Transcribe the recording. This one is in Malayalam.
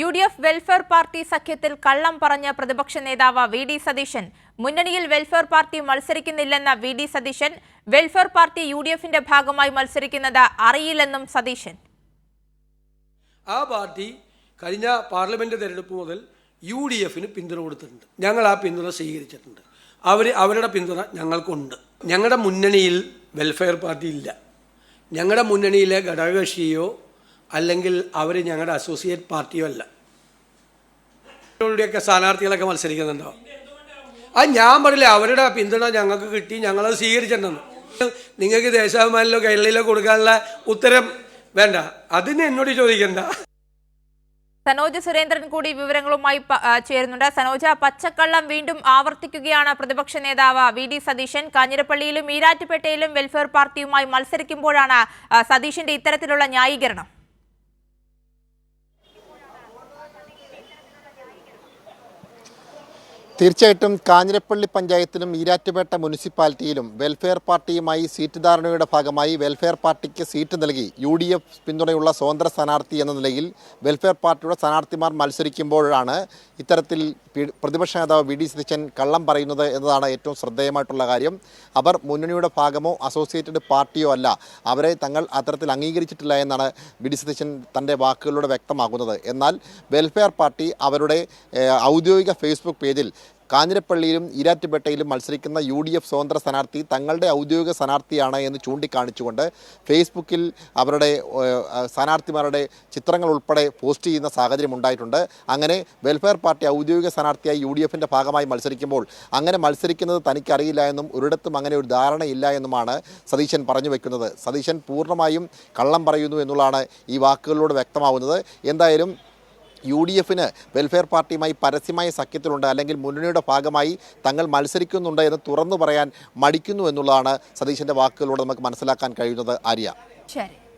U D F welfare party സഖ്യത്തിൽ കള്ളം പറഞ്ഞ പ്രതിപക്ഷ നേതാവ് വി ഡി സതീശൻ. മുന്നണിയിൽ welfare party മത്സരിക്കുന്നില്ലെന്ന V D Satheesan. Welfare party U D എഫിന്റെ ഭാഗമായി മത്സരിക്കുന്നത് അറിയില്ലെന്നും സതീശൻ. ആ പാർട്ടി കഴിഞ്ഞ പാർലമെന്റ് തെരഞ്ഞെടുപ്പ് മുതൽ യു ഡി എഫിന് പിന്തുണ കൊടുത്തിട്ടുണ്ട്. ഞങ്ങൾ ആ പിന്തുണ സ്വീകരിച്ചിട്ടുണ്ട്. അവർ അവരുടെ പിന്തുണ ഞങ്ങൾക്കുണ്ട്. ഞങ്ങളുടെ മുന്നണിയിൽ വെൽഫെയർ പാർട്ടി ഇല്ല. ഞങ്ങളുടെ മുന്നണിയിലെ ഘടകകക്ഷിയോ അല്ലെങ്കിൽ അവർ ഞങ്ങളുടെ അസോസിയേറ്റ് പാർട്ടിയോ അല്ല. ഇവരുടെയൊക്കെ സ്ഥാനാർത്ഥികളൊക്കെ മത്സരിക്കുന്നുണ്ടോ? ആ ഞാൻ പറയില്ല അവരുടെ പിന്തുണ ഞങ്ങൾക്ക് കിട്ടി ഞങ്ങളത് സ്വീകരിച്ചിട്ടുണ്ടെന്ന്. നിങ്ങൾക്ക് ദേശാഭിമാനിലോ കേരളയിലോ കൊടുക്കാനുള്ള ഉത്തരം വേണ്ട. അതിന് എന്നോട് ചോദിക്കണ്ട. സനോജ് സുരേന്ദ്രൻ കൂടി വിവരങ്ങളുമായി ചേരുന്നുണ്ട്. സനോജ പച്ചക്കള്ളം വീണ്ടും ആവർത്തിക്കുകയാണ് പ്രതിപക്ഷ നേതാവ് വി. ഡി. സതീശൻ. കാഞ്ഞിരപ്പള്ളിയിലും ഈരാറ്റുപേട്ടയിലും വെൽഫെയർ പാർട്ടിയുമായി മത്സരിക്കുമ്പോഴാണ് സതീശന്റെ ഇത്തരത്തിലുള്ള ന്യായീകരണം. തീർച്ചയായിട്ടും കാഞ്ഞിരപ്പള്ളി പഞ്ചായത്തിലും ഈരാറ്റുപേട്ട മുനിസിപ്പാലിറ്റിയിലും വെൽഫെയർ പാർട്ടിയുമായി സീറ്റ് ധാരണയുടെ ഭാഗമായി വെൽഫെയർ പാർട്ടിക്ക് സീറ്റ് നൽകി യു ഡി എഫ് പിന്തുണയുള്ള സ്വതന്ത്ര സ്ഥാനാർത്ഥി എന്ന നിലയിൽ വെൽഫെയർ പാർട്ടിയുടെ സ്ഥാനാർത്ഥിമാർ മത്സരിക്കുമ്പോഴാണ് ഇത്തരത്തിൽ പ്രതിപക്ഷ നേതാവ് വി ഡി സതീശൻ കള്ളം പറയുന്നത് എന്നതാണ് ഏറ്റവും ശ്രദ്ധേയമായിട്ടുള്ള കാര്യം. അവർ മുന്നണിയുടെ ഭാഗമോ അസോസിയേറ്റഡ് പാർട്ടിയോ അല്ല. അവരെ തങ്ങൾ അത്തരത്തിൽ അംഗീകരിച്ചിട്ടില്ല എന്നാണ് വി ഡി സതീശൻ തന്റെ വാക്കുകളിലൂടെ വ്യക്തമാക്കുന്നത്. എന്നാൽ വെൽഫെയർ പാർട്ടി അവരുടെ ഔദ്യോഗിക ഫേസ്ബുക്ക് പേജിൽ കാഞ്ഞിരപ്പള്ളിയിലും ഈരാറ്റുപേട്ടയിലും മത്സരിക്കുന്ന യു ഡി എഫ് സ്വതന്ത്ര സ്ഥാനാർത്ഥി തങ്ങളുടെ ഔദ്യോഗിക സ്ഥാനാർത്ഥിയാണ് എന്ന് ചൂണ്ടിക്കാണിച്ചുകൊണ്ട് ഫേസ്ബുക്കിൽ അവരുടെ സ്ഥാനാർത്ഥിമാരുടെ ചിത്രങ്ങൾ ഉൾപ്പെടെ പോസ്റ്റ് ചെയ്യുന്ന സാഹചര്യം ഉണ്ടായിട്ടുണ്ട്. അങ്ങനെ വെൽഫെയർ പാർട്ടി ഔദ്യോഗിക സ്ഥാനാർത്ഥിയായി യു ഡി എഫിന്റെ ഭാഗമായി മത്സരിക്കുമ്പോൾ അങ്ങനെ മത്സരിക്കുന്നത് തനിക്കറിയില്ല എന്നും ഒരിടത്തും അങ്ങനെ ഒരു ധാരണയില്ല എന്നുമാണ് സതീശൻ പറഞ്ഞു വെക്കുന്നത്. സതീശൻ പൂർണമായും കള്ളം പറയുന്നു എന്നുള്ളതാണ് ഈ വാക്കുകളിലൂടെ വ്യക്തമാവുന്നത്. എന്തായാലും യു ഡി എഫിന് വെൽഫെയർ പാർട്ടിയുമായി പരസ്യമായ സഖ്യത്തിലുണ്ട്. അല്ലെങ്കിൽ മുന്നണിയുടെ ഭാഗമായി തങ്ങൾ മത്സരിക്കുന്നുണ്ട് എന്ന് തുറന്നു പറയാൻ മടിക്കുന്നു എന്നുള്ളതാണ് സതീശന്റെ വാക്കുകളിലൂടെ നമുക്ക് മനസ്സിലാക്കാൻ കഴിയുന്നത് ആര്യ. ശരി.